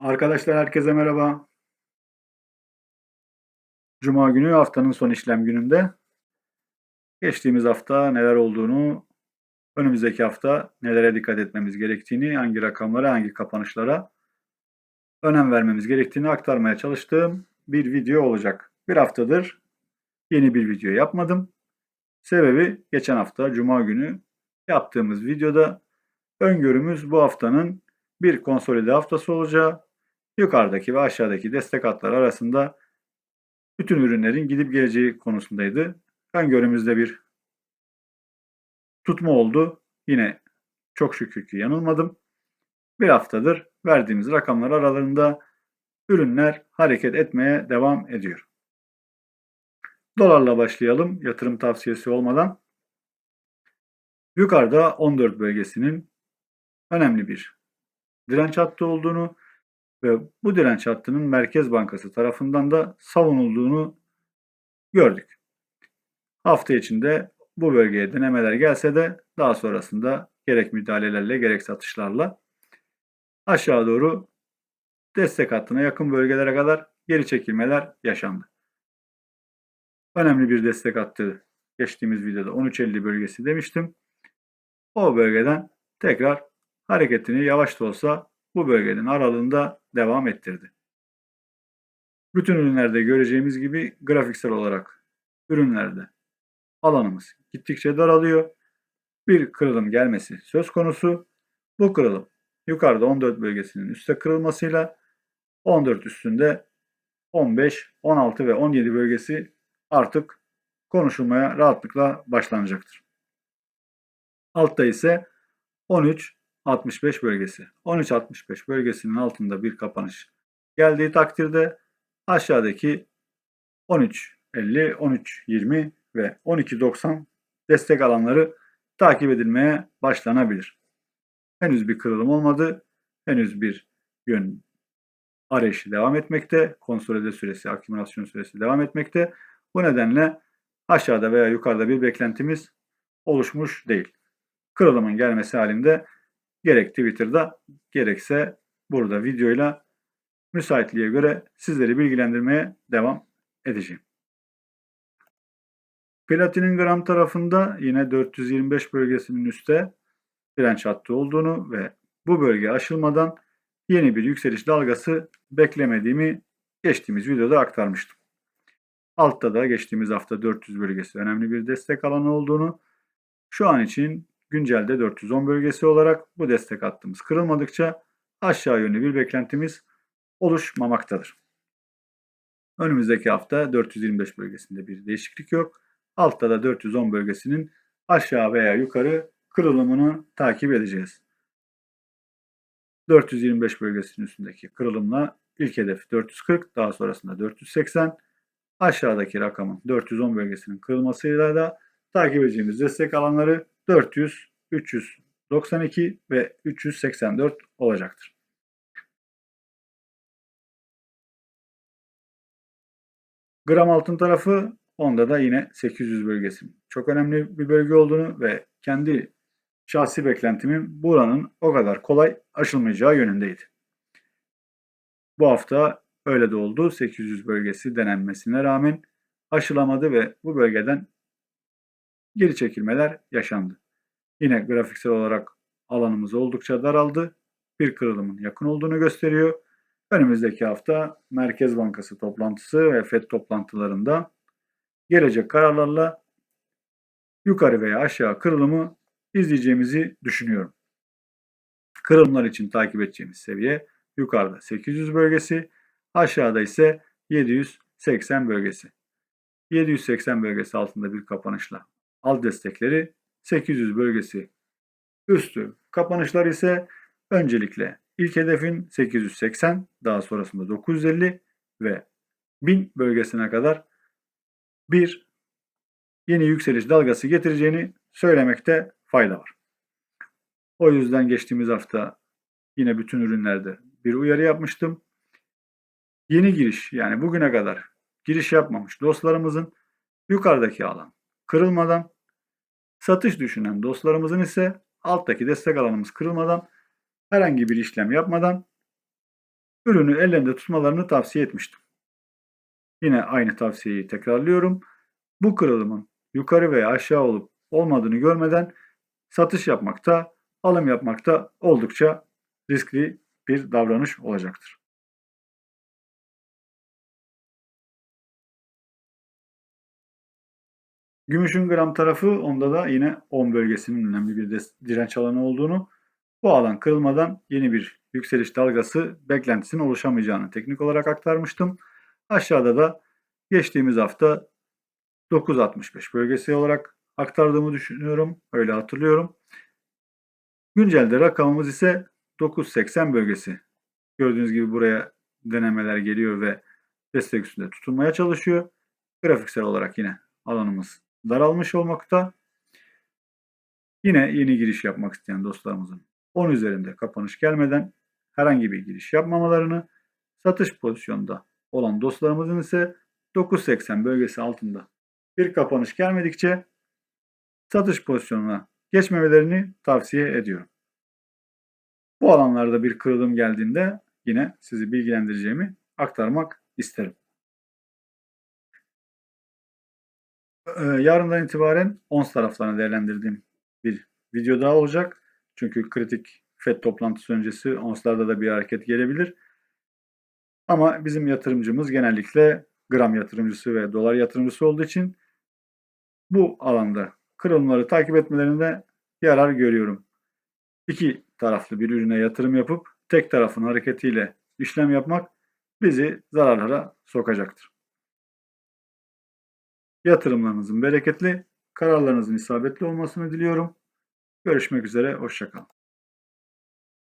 Arkadaşlar herkese merhaba. Cuma günü haftanın son işlem gününde. Geçtiğimiz hafta neler olduğunu, önümüzdeki hafta nelere dikkat etmemiz gerektiğini, hangi rakamlara, hangi kapanışlara önem vermemiz gerektiğini aktarmaya çalıştığım bir video olacak. Bir haftadır yeni bir video yapmadım. Sebebi geçen hafta Cuma günü yaptığımız videoda öngörümüz bu haftanın bir konsolide haftası olacağı, yukarıdaki ve aşağıdaki destek hatları arasında bütün ürünlerin gidip geleceği konusundaydı. Öngörümüzde bir tutma oldu. Yine çok şükür ki yanılmadım. Bir haftadır verdiğimiz rakamlar aralarında ürünler hareket etmeye devam ediyor. Dolarla başlayalım yatırım tavsiyesi olmadan. Yukarıda 14 bölgesinin önemli bir direnç hattı olduğunu ve bu direnç hattının Merkez Bankası tarafından da savunulduğunu gördük. Hafta içinde bu bölgeye denemeler gelse de daha sonrasında gerek müdahalelerle gerek satışlarla aşağı doğru destek hattına yakın bölgelere kadar geri çekilmeler yaşandı. Önemli bir destek hattı geçtiğimiz videoda 13.50 bölgesi demiştim. O bölgeden tekrar hareketini yavaş da olsa bu bölgenin aralığında devam ettirdi. Bütün ürünlerde göreceğimiz gibi grafiksel olarak ürünlerde alanımız gittikçe daralıyor. Bir kırılım gelmesi söz konusu. Bu kırılım yukarıda 14 bölgesinin üstte kırılmasıyla 14 üstünde 15, 16 ve 17 bölgesi artık konuşulmaya rahatlıkla başlanacaktır. Altta ise 13, 65 bölgesi. 13-65 bölgesinin altında bir kapanış geldiği takdirde aşağıdaki 13-50, 13-20 ve 12-90 destek alanları takip edilmeye başlanabilir. Henüz bir kırılım olmadı. Henüz bir yön arayışı devam etmekte. Konsolide süresi, akümülasyon süresi devam etmekte. Bu nedenle aşağıda veya yukarıda bir beklentimiz oluşmuş değil. Kırılımın gelmesi halinde gerek Twitter'da gerekse burada videoyla müsaitliğe göre sizleri bilgilendirmeye devam edeceğim. Platinin gram tarafında yine 425 bölgesinin üstte direnç hattı olduğunu ve bu bölge aşılmadan yeni bir yükseliş dalgası beklemediğimi geçtiğimiz videoda aktarmıştım. Altta da geçtiğimiz hafta 400 bölgesi önemli bir destek alanı olduğunu, şu an için güncelde 410 bölgesi olarak bu destek hattımız kırılmadıkça aşağı yönlü bir beklentimiz oluşmamaktadır. Önümüzdeki hafta 425 bölgesinde bir değişiklik yok. Altta da 410 bölgesinin aşağı veya yukarı kırılımını takip edeceğiz. 425 bölgesinin üstündeki kırılımla ilk hedef 440, daha sonrasında 480. Aşağıdaki rakamın 410 bölgesinin kırılmasıyla da takip edeceğimiz destek alanları 400, 392 ve 384 olacaktır. Gram altın tarafı onda da yine 800 bölgesi. Çok önemli bir bölge olduğunu ve kendi şahsi beklentimin buranın o kadar kolay aşılmayacağı yönündeydi. Bu hafta öyle de oldu. 800 bölgesi denenmesine rağmen aşılamadı ve bu bölgeden geri çekilmeler yaşandı. Yine grafiksel olarak alanımız oldukça daraldı. Bir kırılımın yakın olduğunu gösteriyor. Önümüzdeki hafta Merkez Bankası toplantısı ve FED toplantılarında gelecek kararlarla yukarı veya aşağı kırılımı izleyeceğimizi düşünüyorum. Kırılımlar için takip edeceğimiz seviye yukarıda 800 bölgesi, aşağıda ise 780 bölgesi. 780 bölgesi altında bir kapanışla alt destekleri 800 bölgesi üstü kapanışlar ise öncelikle ilk hedefin 880 daha sonrasında 950 ve 1000 bölgesine kadar bir yeni yükseliş dalgası getireceğini söylemekte fayda var. O yüzden geçtiğimiz hafta yine bütün ürünlerde bir uyarı yapmıştım. Yeni giriş yani bugüne kadar giriş yapmamış dostlarımızın yukarıdaki alan kırılmadan Satış düşünen dostlarımızın ise alttaki destek alanımız kırılmadan herhangi bir işlem yapmadan ürünü ellerinde tutmalarını tavsiye etmiştim. Yine aynı tavsiyeyi tekrarlıyorum. Bu kırılımın yukarı veya aşağı olup olmadığını görmeden satış yapmakta, alım yapmakta oldukça riskli bir davranış olacaktır. Gümüşün gram tarafı onda da yine 10 bölgesinin önemli bir direnç alanı olduğunu, bu alan kırılmadan yeni bir yükseliş dalgası beklentisinin oluşamayacağını teknik olarak aktarmıştım. Aşağıda da geçtiğimiz hafta 9.65 bölgesi olarak aktardığımı düşünüyorum. Öyle hatırlıyorum. Güncelde rakamımız ise 9.80 bölgesi. Gördüğünüz gibi buraya denemeler geliyor ve destek üstünde tutunmaya çalışıyor. Grafiksel olarak yine alanımız daralmış olmakta. Yine yeni giriş yapmak isteyen dostlarımızın 10 üzerinde kapanış gelmeden herhangi bir giriş yapmamalarını, satış pozisyonda olan dostlarımızın ise 9.80 bölgesi altında bir kapanış gelmedikçe satış pozisyonuna geçmemelerini tavsiye ediyorum. Bu alanlarda bir kırılım geldiğinde yine sizi bilgilendireceğimi aktarmak isterim. Yarından itibaren ons taraflarını değerlendirdiğim bir video daha olacak. Çünkü kritik FED toplantısı öncesi onslarda da bir hareket gelebilir. Ama bizim yatırımcımız genellikle gram yatırımcısı ve dolar yatırımcısı olduğu için bu alanda kırılımları takip etmelerinde yarar görüyorum. İki taraflı bir ürüne yatırım yapıp tek tarafın hareketiyle işlem yapmak bizi zararlara sokacaktır. Yatırımlarınızın bereketli, kararlarınızın isabetli olmasını diliyorum. Görüşmek üzere, hoşçakalın.